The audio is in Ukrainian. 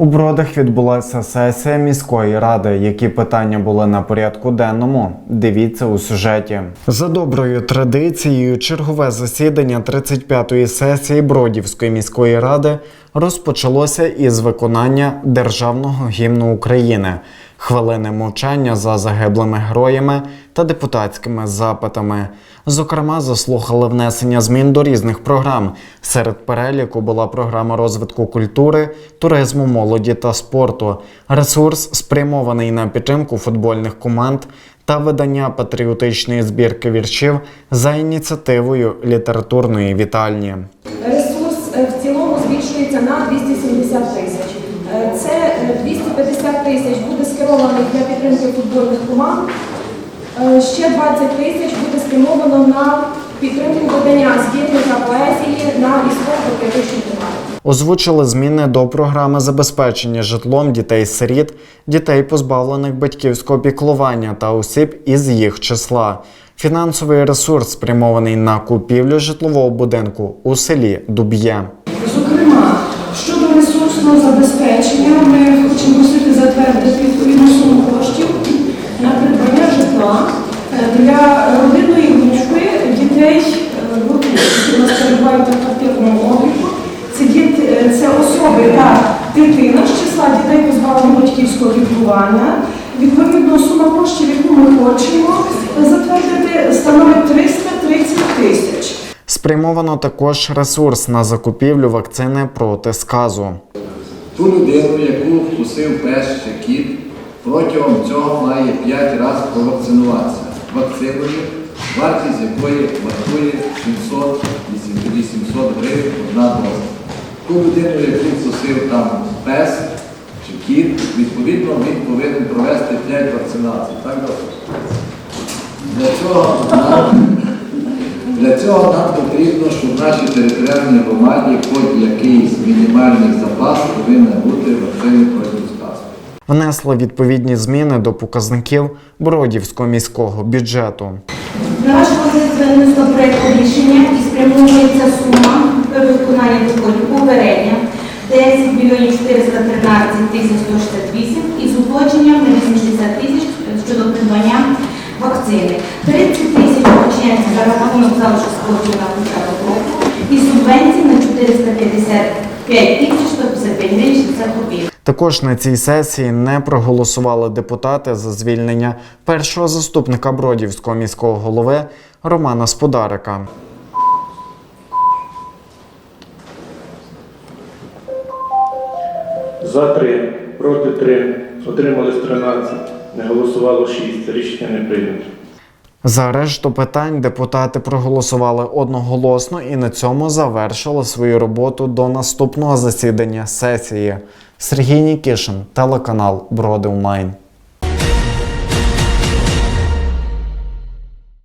У Бродах відбулася сесія міської ради. Які питання були на порядку денному? Дивіться у сюжеті. За доброю традицією, чергове засідання 35-ї сесії Бродівської міської ради розпочалося із виконання державного гімну України, хвилини мовчання за загиблими героями та депутатськими запитами. Зокрема, заслухали внесення змін до різних програм. Серед переліку була програма розвитку культури, туризму, молоді та спорту, ресурс спрямований на підтримку футбольних команд та видання патріотичної збірки віршів за ініціативою літературної вітальні. Е, в цілому збільшується на 270 тисяч. Е, Це е, 250 тисяч буде скерованих для підтримки футбольних команд. Е, Ще 20 тисяч буде спрямовано на підтримку видання збірника поезії на військово-патріотичні тематики. Озвучили зміни до програми забезпечення житлом дітей-сиріт, дітей, позбавлених батьківського піклування та осіб із їх числа. Фінансовий ресурс спрямований на купівлю житлового будинку у селі Дуб'є. Зокрема, щодо ресурсного забезпечення, ми хочемо просити затвердити відповідну суму коштів на придбання житла е, для родинної групи дітей, е, які нас перебувають на квартирному обліку. Це, діти, е, це особи та дитина з числа дітей позбавлених батьківського піклування. Відповідно, сума коштів, яку ми хочемо затвердити, становить 330 тисяч. Спрямовано також ресурс на закупівлю вакцини проти сказу. Ту людину, яку вкусив пес чи кіт, протягом цього має 5 разів провакцинуватися вакциною, вартість якої вартує 700 і 800 гривень одна доза. Ту людину, яку вкусив там пес чи відповідно він повинен провести 5 вакцинацій. Так, доктор? Для цього нам для цього нам потрібно, щоб в нашій територіальній громаді хоч якийсь мінімальний запас повинен бути вакцини проти сказу. Внесли відповідні зміни до показників Бродівського міського бюджету. На ваш розгляд винесено рішення і спрямовується сума виконання доходів попередня 10 мільйонів 413 тисяч 168 і з уточненням на 80 тисяч щодо придбання вакцини. 30 тисяч уточняється за рахунок залишку на початок року і субвенції на 455 тисяч 155 гривень 60 копійок. Також на цій сесії не проголосували депутати за звільнення першого заступника Бродівського міського голови Романа Сподарика. За 3, проти 3, отримали 13, не голосувало 6. Рішення не прийнято. За решту питань депутати проголосували одноголосно і на цьому завершили свою роботу до наступного засідання сесії. Сергій Нікішин, телеканал Броди Онлайн.